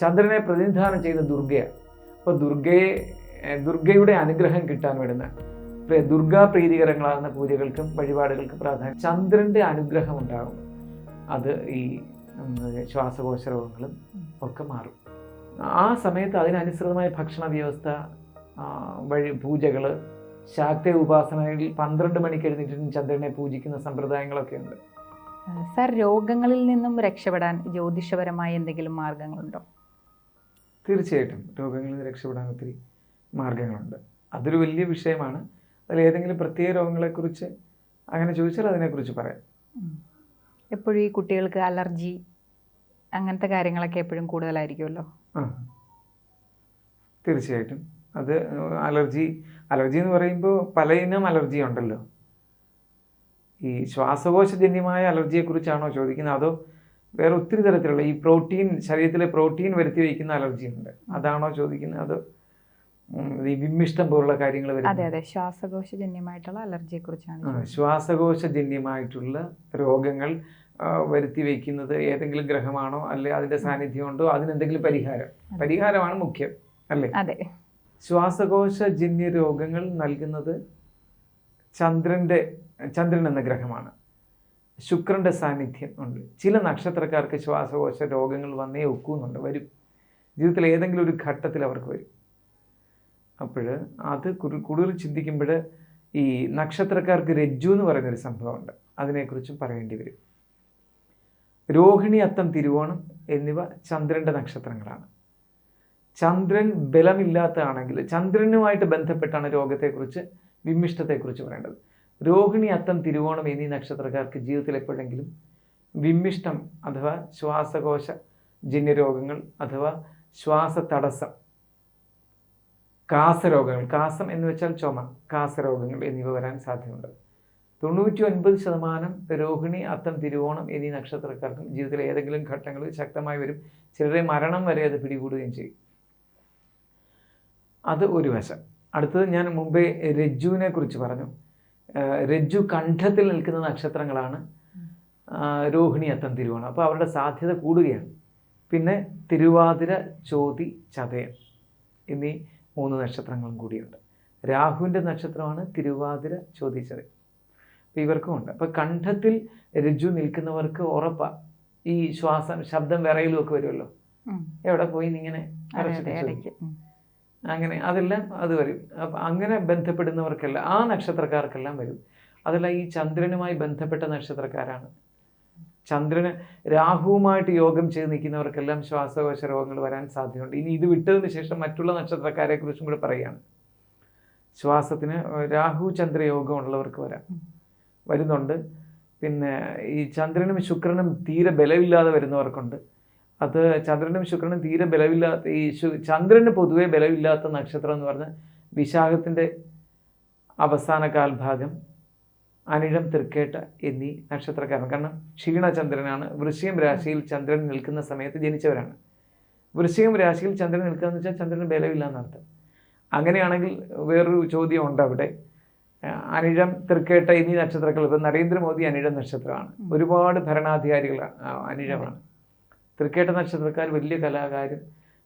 ചന്ദ്രനെ പ്രതിനിധാനം ചെയ്യുന്ന ദുർഗയാണ് അപ്പോൾ ദുർഗയെ ദുർഗയുടെ അനുഗ്രഹം കിട്ടാൻ പ്ര- ദുർഗാ പ്രീതികരങ്ങളാകുന്ന പൂജകൾക്കും വഴിപാടുകൾക്കും പ്രാധാന്യം ചന്ദ്രന്റെ അനുഗ്രഹം ഉണ്ടാകും. അത് ഈ ശ്വാസകോശ രോഗങ്ങളും ഒക്കെ മാറും. ആ സമയത്ത് അതിനനുസൃതമായ ഭക്ഷണ വ്യവസ്ഥ വഴി പൂജകൾ ശാക്ത ഉപാസനയിൽ പന്ത്രണ്ട് മണിക്ക് എഴുന്നേറ്റിട്ടും ചന്ദ്രനെ പൂജിക്കുന്ന സമ്പ്രദായങ്ങളൊക്കെ ഉണ്ട്. സർ രോഗങ്ങളിൽ നിന്നും രക്ഷപ്പെടാൻ ജ്യോതിഷപരമായ എന്തെങ്കിലും മാർഗങ്ങളുണ്ടോ? തീർച്ചയായിട്ടും രോഗങ്ങളിൽ നിന്ന് രക്ഷപ്പെടാൻ ഒത്തിരി മാർഗങ്ങളുണ്ട് അതൊരു വലിയ വിഷയമാണ്. അതിൽ ഏതെങ്കിലും പ്രത്യേക രോഗങ്ങളെക്കുറിച്ച് അങ്ങനെ ചോദിച്ചാൽ അതിനെക്കുറിച്ച് പറയാം. എപ്പോഴും ഈ കുട്ടികൾക്ക് അലർജി അങ്ങനത്തെ കാര്യങ്ങളൊക്കെ എപ്പോഴും കൂടുതലായിരിക്കുമല്ലോ? ആ. തീർച്ചയായിട്ടും. അത് അലർജി അലർജി എന്ന് പറയുമ്പോൾ പലയിനം അലർജി ഉണ്ടല്ലോ. ഈ ശ്വാസകോശജന്യമായ അലർജിയെക്കുറിച്ചാണോ ചോദിക്കുന്നത്? അതോ വേറെ ഒത്തിരി തരത്തിലുള്ള ഈ പ്രോട്ടീൻ ശരീരത്തിലെ പ്രോട്ടീൻ വരുത്തി വയ്ക്കുന്ന അലർജി ഉണ്ട് അതാണോ ചോദിക്കുന്നത്? അത് ഈ വിമ്മിഷ്ടം പോലുള്ള കാര്യങ്ങൾ അതെ അതെ. ശ്വാസകോശജന്യമായിട്ടുള്ള അലർജിയെ കുറിച്ചാണ് ശ്വാസകോശജന്യമായിട്ടുള്ള രോഗങ്ങൾ വരുത്തി വയ്ക്കുന്നത് ഏതെങ്കിലും ഗ്രഹമാണോ അല്ലെ അതിന്റെ സാന്നിധ്യമുണ്ടോ അതിനെന്തെങ്കിലും പരിഹാരം? പരിഹാരമാണ് മുഖ്യം അല്ലേ? അതെ. ശ്വാസകോശജന്യ രോഗങ്ങൾ നൽകുന്നത് ചന്ദ്രന്റെ ചന്ദ്രൻ എന്ന ഗ്രഹമാണ്. ശുക്രന്റെ സാന്നിധ്യം ഉണ്ട്. ചില നക്ഷത്രക്കാർക്ക് ശ്വാസകോശ രോഗങ്ങൾ വന്നേ ഒക്കുന്നുണ്ട് വരും. ജീവിതത്തിൽ ഏതെങ്കിലും ഒരു ഘട്ടത്തിൽ അവർക്ക് വരും. അപ്പോൾ അത് കൂടുതൽ ചിന്തിക്കുമ്പോൾ ഈ നക്ഷത്രക്കാർക്ക് രജ്ജു എന്ന് പറയുന്നൊരു സംഭവമുണ്ട്. അതിനെക്കുറിച്ചും പറയേണ്ടി വരും. രോഹിണി അത്തം തിരുവോണം എന്നിവ ചന്ദ്രന്റെ നക്ഷത്രങ്ങളാണ്. ചന്ദ്രൻ ബലമില്ലാത്തതാണെങ്കിൽ ചന്ദ്രനുമായിട്ട് ബന്ധപ്പെട്ടാണ് രോഗത്തെക്കുറിച്ച് വിമിഷ്ടത്തെക്കുറിച്ച് പറയേണ്ടത്. രോഹിണി അത്തം തിരുവോണം എന്നീ നക്ഷത്രക്കാർക്ക് ജീവിതത്തിൽ എപ്പോഴെങ്കിലും വിമ്മിഷ്ടം അഥവാ ശ്വാസകോശ ജന്യരോഗങ്ങൾ അഥവാ ശ്വാസ തടസ്സം കാസരോഗങ്ങൾ കാസം എന്ന് വെച്ചാൽ ചുമ കാസരോഗങ്ങൾ എന്നിവ വരാൻ സാധ്യതയുണ്ട്. തൊണ്ണൂറ്റി ഒൻപത് ശതമാനം രോഹിണി അത്തം തിരുവോണം എന്നീ നക്ഷത്രക്കാർക്കും ജീവിതത്തിലെ ഏതെങ്കിലും ഘട്ടങ്ങളിൽ ശക്തമായി വരും. ചിലരെ മരണം വരെ അത് പിടികൂടുകയും ചെയ്യും. അത് ഒരു വശം. അടുത്തത് ഞാൻ മുമ്പേ രജ്ജുവിനെ കുറിച്ച് പറഞ്ഞു. രജ്ജു കണ്ഠത്തിൽ നിൽക്കുന്ന നക്ഷത്രങ്ങളാണ് രോഹിണി അത്തം തിരുവോണം. അപ്പോൾ അവരുടെ സാധ്യത കൂടുകയാണ്. പിന്നെ തിരുവാതിര ചോതി ചതയം എന്നീ മൂന്ന് നക്ഷത്രങ്ങളും കൂടിയുണ്ട്. രാഹുവിന്റെ നക്ഷത്രമാണ് തിരുവാതിര ചോതി ചതയം. അപ്പോൾ ഇവർക്കും ഉണ്ട്. അപ്പോൾ കണ്ഠത്തിൽ രജ്ജു നിൽക്കുന്നവർക്ക് ഉറപ്പാണ് ഈ ശ്വാസം ശബ്ദം വിറയിലും ഒക്കെ വരുമല്ലോ? എവിടെ പോയി ഇങ്ങനെ അങ്ങനെ അതെല്ലാം അത് വരും. അപ്പം അങ്ങനെ ബന്ധപ്പെടുന്നവർക്കെല്ലാം ആ നക്ഷത്രക്കാർക്കെല്ലാം വരും. അതെല്ലാം ഈ ചന്ദ്രനുമായി ബന്ധപ്പെട്ട നക്ഷത്രക്കാരാണ്. ചന്ദ്രന് രാഹുവുമായിട്ട് യോഗം ചെയ്ത് നിൽക്കുന്നവർക്കെല്ലാം ശ്വാസകോശ രോഗങ്ങൾ വരാൻ സാധ്യതയുണ്ട്. ഇനി ഇത് വിട്ടതിന് ശേഷം മറ്റുള്ള നക്ഷത്രക്കാരെ കുറിച്ചും കൂടെ പറയുകയാണ് ശ്വാസത്തിന് രാഹു ചന്ദ്ര യോഗം ഉള്ളവർക്ക് വരാം. വരുന്നുണ്ട്. പിന്നെ ഈ ചന്ദ്രനും ശുക്രനും തീരെ ബലമില്ലാതെ വരുന്നവർക്കുണ്ട്. അത് ചന്ദ്രനും ശുക്രനും തീരെ ബലമില്ലാത്ത ഈ ശു- ചന്ദ്രന് പൊതുവെ ബലമില്ലാത്ത നക്ഷത്രം എന്ന് പറഞ്ഞാൽ വിശാഖത്തിന്റെ അവസാന കാൽഭാഗം അനിഴം തൃക്കേട്ട എന്നീ നക്ഷത്രക്കാരാണ്. കാരണം ക്ഷീണചന്ദ്രനാണ് വൃശ്ചികം രാശിയിൽ ചന്ദ്രൻ നിൽക്കുന്ന സമയത്ത് ജനിച്ചവരാണ്. വൃശ്ചികം രാശിയിൽ ചന്ദ്രൻ നിൽക്കുക എന്ന് വെച്ചാൽ ചന്ദ്രന് ബലമില്ല എന്നർത്ഥം. അങ്ങനെയാണെങ്കിൽ വേറൊരു ചോദ്യം ഉണ്ട് അവിടെ. അനിഴം തൃക്കേട്ട എന്നീ നക്ഷത്രങ്ങൾ ഇപ്പം നരേന്ദ്രമോദി അനിഴം നക്ഷത്രമാണ്. ഒരുപാട് ഭരണാധികാരികൾ അനിഴമാണ്. തൃക്കേട്ട നക്ഷത്രക്കാർ വലിയ കലാകാരും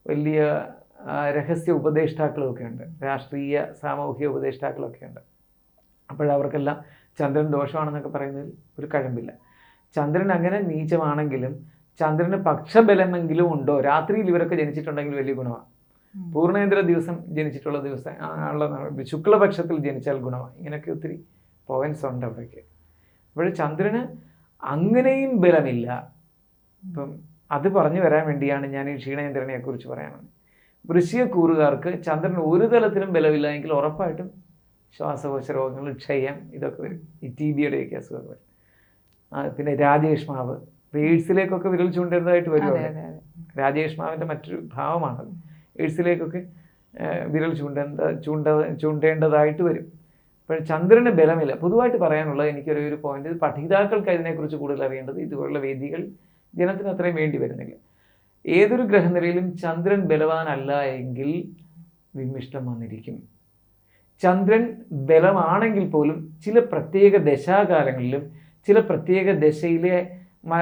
വലിയ രഹസ്യ ഉപദേഷ്ടാക്കളൊക്കെ ഉണ്ട് രാഷ്ട്രീയ സാമൂഹിക ഉപദേഷ്ടാക്കളൊക്കെ ഉണ്ട് അപ്പോഴവർക്കെല്ലാം ചന്ദ്രൻ ദോഷമാണെന്നൊക്കെ പറയുന്നതിൽ ഒരു കഴമ്പില്ല. ചന്ദ്രൻ അങ്ങനെ നീചമാണെങ്കിലും ചന്ദ്രന് പക്ഷബലമെങ്കിലും ഉണ്ടോ? രാത്രിയിൽ ഇവരൊക്കെ ജനിച്ചിട്ടുണ്ടെങ്കിൽ വലിയ ഗുണമാണ്. പൂർണേന്ദ്ര പൂർണേന്ദ്ര ദിവസം ജനിച്ചിട്ടുള്ള ദിവസം ഉള്ള ശുക്ലപക്ഷത്തിൽ ജനിച്ചാൽ ഗുണമാണ്. ഇങ്ങനെയൊക്കെ ഒത്തിരി പോയിന്റ്സ് ഉണ്ട് അവിടേക്ക് അപ്പോൾ ചന്ദ്രന് അങ്ങനെയും ബലമില്ല. ഇപ്പം അത് പറഞ്ഞു വരാൻ വേണ്ടിയാണ് ഞാൻ ഈ ക്ഷീണേന്ദ്രനെ കുറിച്ച് പറയാനാണ് വൃശ്ചിക കൂറുകാർക്ക് ചന്ദ്രൻ ഒരു തലത്തിലും ബലമില്ല എങ്കിൽ ഉറപ്പായിട്ടും ശ്വാസകോശ രോഗങ്ങൾ ക്ഷയം ഇതൊക്കെ വരും. ഈ ടി ബിയുടെയൊക്കെ അസുഖങ്ങൾ വരും. പിന്നെ രാജേഷ്മാവ് എയ്ഡ്സിലേക്കൊക്കെ വിരൽ ചൂണ്ടേണ്ടതായിട്ട് വരും രാജേഷ്മാവിന്റെ മറ്റൊരു ഭാവമാണത്. എയ്ഡ്സിലേക്കൊക്കെ വിരൽ ചൂണ്ടേണ്ട ചൂണ്ട ചൂണ്ടേണ്ടതായിട്ട് വരും. അപ്പോൾ ചന്ദ്രന് ബലമില്ല. പൊതുവായിട്ട് പറയാനുള്ളത് എനിക്കൊരു ഒരു പോയിന്റ് പഠിതാക്കൾക്ക് അതിനെക്കുറിച്ച് കൂടുതൽ അറിയേണ്ടത് ഇതുപോലുള്ള വേദികൾ ജനത്തിന് അത്രയും വേണ്ടി വരുന്നില്ല. ഏതൊരു ഗ്രഹനിലയിലും ചന്ദ്രൻ ബലവാനല്ല എങ്കിൽ വിമിഷ്ടം വന്നിരിക്കും. ചന്ദ്രൻ ബലമാണെങ്കിൽ പോലും ചില പ്രത്യേക ദശാകാലങ്ങളിലും ചില പ്രത്യേക ദശയിലെ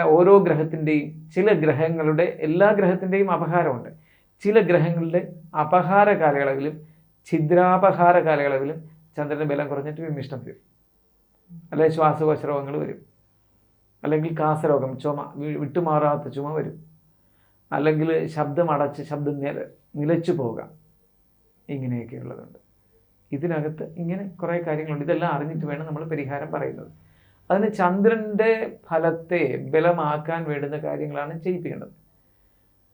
ഓരോ ഗ്രഹത്തിന്റെയും ചില ഗ്രഹങ്ങളുടെ എല്ലാ ഗ്രഹത്തിന്റെയും അപഹാരമുണ്ട്. ചില ഗ്രഹങ്ങളുടെ അപഹാര കാലയളവിലും ഛിദ്രാപഹാര കാലയളവിലും ചന്ദ്രന്റെ ബലം കുറഞ്ഞിട്ട് വിമിഷ്ടം വരും അല്ലെങ്കിൽ ശ്വാസകോശ രോഗങ്ങൾ വരും. അല്ലെങ്കിൽ കാസരോഗം ചുമ വിട്ടുമാറാത്ത ചുമ വരും. അല്ലെങ്കിൽ ശബ്ദം അടച്ച് ശബ്ദം നില നിലച്ചു പോകാം. ഇങ്ങനെയൊക്കെയുള്ളതുണ്ട് ഇതിനകത്ത് ഇങ്ങനെ കുറേ കാര്യങ്ങളുണ്ട്. ഇതെല്ലാം അറിഞ്ഞിട്ട് വേണം നമ്മൾ പരിഹാരം പറയുന്നത്. അതിന് ചന്ദ്രന്റെ ഫലത്തെ ബലമാക്കാൻ വേണ്ടുന്ന കാര്യങ്ങളാണ് ചെയ്യിപ്പിക്കേണ്ടത്.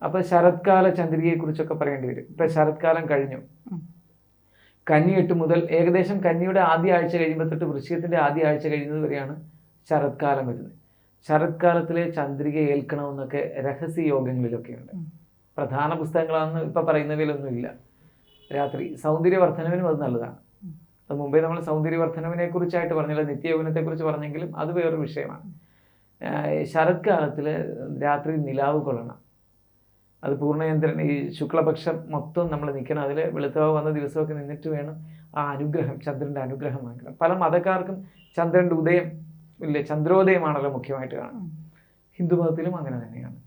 അപ്പോൾ ശരത്കാല ചന്ദ്രികയെക്കുറിച്ചൊക്കെ പറയേണ്ടി വരും. ഇപ്പം ശരത്കാലം കഴിഞ്ഞു. കന്നി എട്ട് മുതൽ ഏകദേശം കന്നിയുടെ ആദ്യ ആഴ്ച കഴിയുമ്പോൾ തൊട്ട് വൃശ്ചികത്തിന്റെ ആദ്യ ആഴ്ച കഴിയുന്നത് വരെയാണ് ശരത്കാലം വരുന്നത്. ശരത്കാലത്തിലെ ചന്ദ്രിക ഏൽക്കണമെന്നൊക്കെ രഹസ്യ യോഗങ്ങളിലൊക്കെ ഉണ്ട് പ്രധാന പുസ്തകങ്ങളാണെന്ന് ഇപ്പം പറയുന്നവയിലൊന്നും ഇല്ല രാത്രി സൗന്ദര്യവർദ്ധനവിനും അത് നല്ലതാണ്. അത് മുമ്പേ നമ്മൾ സൗന്ദര്യവർദ്ധനവിനെ കുറിച്ചായിട്ട് പറഞ്ഞില്ല നിത്യയൗവനത്തെക്കുറിച്ച് പറഞ്ഞെങ്കിലും അത് വേറൊരു വിഷയമാണ്. ശരത്കാലത്തിൽ രാത്രി നിലാവ് കൊള്ളണം. അത് പൂർണയന്ത്രൻ ഈ ശുക്ലപക്ഷം മൊത്തം നമ്മൾ നിൽക്കണം അതിൽ വെളുത്തവാവ് വന്ന ദിവസമൊക്കെ നിന്നിട്ട് വേണം ആ അനുഗ്രഹം ചന്ദ്രന്റെ അനുഗ്രഹം വാങ്ങിക്കണം പല മതക്കാർക്കും ചന്ദ്രന്റെ ഉദയം ഇല്ലേ ചന്ദ്രോദയമാണല്ലോ മുഖ്യമായിട്ട് കാണുന്നത്. ഹിന്ദു ഹിന്ദുമതത്തിലും അങ്ങനെ തന്നെയാണ്.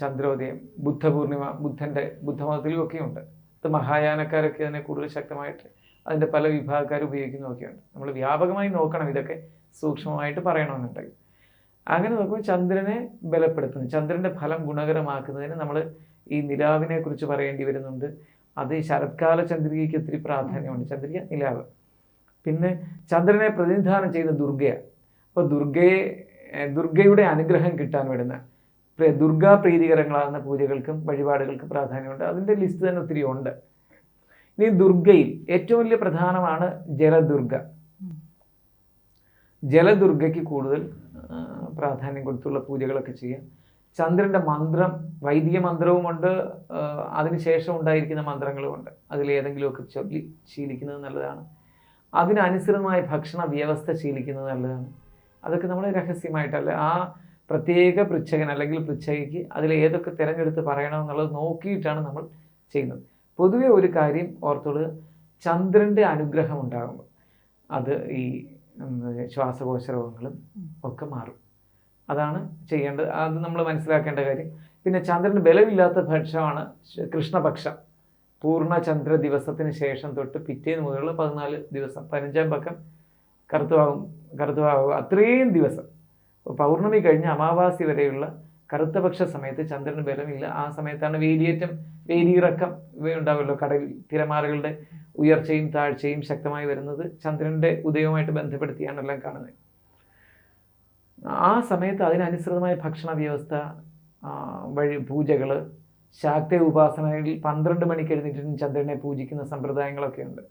ചന്ദ്രോദയം ബുദ്ധപൂർണിമ ബുദ്ധന്റെ ബുദ്ധമതത്തിലും ഒക്കെ ഉണ്ട് അത് മഹായാനക്കാരൊക്കെ അതിനെ കൂടുതൽ ശക്തമായിട്ട് അതിന്റെ പല വിഭാഗക്കാർ ഉപയോഗിക്കുന്നതൊക്കെയുണ്ട് നമ്മൾ വ്യാപകമായി നോക്കണം ഇതൊക്കെ സൂക്ഷ്മമായിട്ട് പറയണമെന്നുണ്ടെങ്കിൽ. അങ്ങനെ നോക്കുമ്പോൾ ചന്ദ്രനെ ബലപ്പെടുത്തുന്നു. ചന്ദ്രന്റെ ഫലം ഗുണകരമാക്കുന്നതിന് നമ്മൾ ഈ നിലാവിനെ കുറിച്ച് പറയേണ്ടി വരുന്നുണ്ട്. അത് ശരത്കാല ചന്ദ്രികയ്ക്ക് ഒത്തിരി പ്രാധാന്യമുണ്ട്. ചന്ദ്രിക നിലാവ്. പിന്നെ ചന്ദ്രനെ പ്രതിനിധാനം ചെയ്യുന്ന ദുർഗയാണ് അപ്പോൾ ദുർഗയെ ദുർഗയുടെ അനുഗ്രഹം കിട്ടാൻ വേണ്ടുന്ന പ്ര- ദുർഗാ പ്രീതികരങ്ങളാകുന്ന പൂജകൾക്കും വഴിപാടുകൾക്കും പ്രാധാന്യമുണ്ട്. അതിന്റെ ലിസ്റ്റ് തന്നെ ഒത്തിരി ഉണ്ട്. ഇനി ദുർഗയിൽ ഏറ്റവും വലിയ പ്രധാനമാണ് ജലദുർഗ. ജലദുർഗയ്ക്ക് കൂടുതൽ പ്രാധാന്യം കൊടുത്തുള്ള പൂജകളൊക്കെ ചെയ്യാം. ചന്ദ്രന്റെ മന്ത്രം വൈദിക മന്ത്രവുമുണ്ട് അതിനുശേഷം ഉണ്ടായിരിക്കുന്ന മന്ത്രങ്ങളുമുണ്ട്. അതിലേതെങ്കിലുമൊക്കെ ചൊല്ലി ശീലിക്കുന്നത് നല്ലതാണ്. അതിനനുസൃതമായ ഭക്ഷണ വ്യവസ്ഥ ശീലിക്കുന്നത് നല്ലതാണ്. അതൊക്കെ നമ്മൾ രഹസ്യമായിട്ടല്ല? ആ പ്രത്യേക പൃച്ഛകൻ അല്ലെങ്കിൽ പൃച്ഛകയ്ക്ക് അതിൽ ഏതൊക്കെ തിരഞ്ഞെടുത്ത് പറയണമെന്നുള്ളത് നോക്കിയിട്ടാണ് നമ്മൾ ചെയ്യുന്നത്. പൊതുവെ ഒരു കാര്യം ഓർത്തോളൂ. ചന്ദ്രന്റെ അനുഗ്രഹം ഉണ്ടാകുമ്പോൾ അത് ഈ ശ്വാസകോശ രോഗങ്ങളും ഒക്കെ മാറും. അതാണ് ചെയ്യേണ്ടത്. അത് നമ്മൾ മനസ്സിലാക്കേണ്ട കാര്യം. പിന്നെ ചന്ദ്രന് ബലമില്ലാത്ത പക്ഷമാണ് കൃഷ്ണപക്ഷം. പൂർണ ചന്ദ്ര ദിവസത്തിന് ശേഷം തൊട്ട് പിറ്റേന്ന് മുതലുള്ള പതിനാല് ദിവസം പതിനഞ്ചാം പക്കം കറുത്തവാകും കറുത്തവാകും അത്രയും ദിവസം. പൗർണമി കഴിഞ്ഞ് അമാവാസി വരെയുള്ള കറുത്തപക്ഷ സമയത്ത് ചന്ദ്രന് ബലമില്ല. ആ സമയത്താണ് വേലിയേറ്റം വേലിയിറക്കം ഉണ്ടാവുമല്ലോ. കടലിൽ തിരമാലകളുടെ ഉയർച്ചയും താഴ്ചയും ശക്തമായി വരുന്നത് ചന്ദ്രന്റെ ഉദയവുമായിട്ട് ബന്ധപ്പെടുത്തിയാണ് എല്ലാം കാണുന്നത്. ആ സമയത്ത് അതിനനുസൃതമായ ഭക്ഷണ വ്യവസ്ഥ വഴി പൂജകൾ ശാക്ത ഉപാസനയിൽ പന്ത്രണ്ട് മണിക്ക് എഴുന്നേറ്റിട്ടും ചന്ദ്രനെ പൂജിക്കുന്ന സമ്പ്രദായങ്ങളൊക്കെ ഉണ്ട്.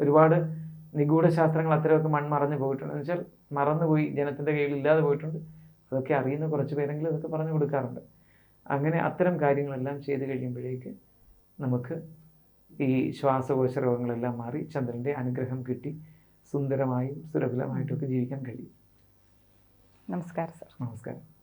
ഒരുപാട് നിഗൂഢ ശാസ്ത്രങ്ങൾ അത്തരമൊക്കെ മൺമറഞ്ഞു പോയിട്ടുണ്ട്. എന്ന് വെച്ചാൽ മറന്നുപോയി ജനത്തിന്റെ കയ്യിൽ ഇല്ലാതെ പോയിട്ടുണ്ട്. അതൊക്കെ അറിയുന്ന കുറച്ച് പേരെങ്കിലും അതൊക്കെ പറഞ്ഞു കൊടുക്കാറുണ്ട്. അങ്ങനെ അത്തരം കാര്യങ്ങളെല്ലാം ചെയ്ത് കഴിയുമ്പോഴേക്ക് നമുക്ക് ഈ ശ്വാസകോശ രോഗങ്ങളെല്ലാം മാറി ചന്ദ്രന്റെ അനുഗ്രഹം കിട്ടി. സുന്ദരമായും സുലഭമായിട്ടൊക്കെ ജീവിക്കാൻ കഴിയും. നമസ്കാരം സർ. നമസ്കാരം.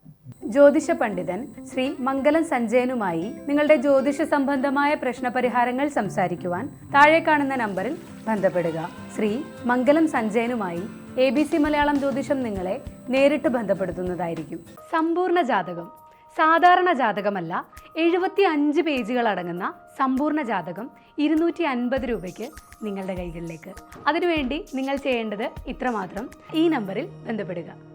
ജ്യോതിഷ പണ്ഡിതൻ ശ്രീ മംഗലം സഞ്ജയനുമായി നിങ്ങളുടെ ജ്യോതിഷ സംബന്ധമായ പ്രശ്നപരിഹാരങ്ങൾ സംസാരിക്കുവാൻ താഴെ കാണുന്ന നമ്പറിൽ ബന്ധപ്പെടുക. ശ്രീ മംഗലം സഞ്ജയനുമായി എ ബി സി മലയാളം ജ്യോതിഷം നിങ്ങളെ നേരിട്ട് ബന്ധപ്പെടുത്തുന്നതായിരിക്കും. സമ്പൂർണ ജാതകം. സാധാരണ ജാതകമല്ല എഴുപത്തി അഞ്ച് പേജുകൾ അടങ്ങുന്ന സമ്പൂർണ ജാതകം ഇരുന്നൂറ്റി അൻപത് രൂപയ്ക്ക് നിങ്ങളുടെ കൈകളിലേക്ക്. അതിനുവേണ്ടി നിങ്ങൾ ചെയ്യേണ്ടത് ഇത്രമാത്രം. ഈ നമ്പറിൽ ബന്ധപ്പെടുക.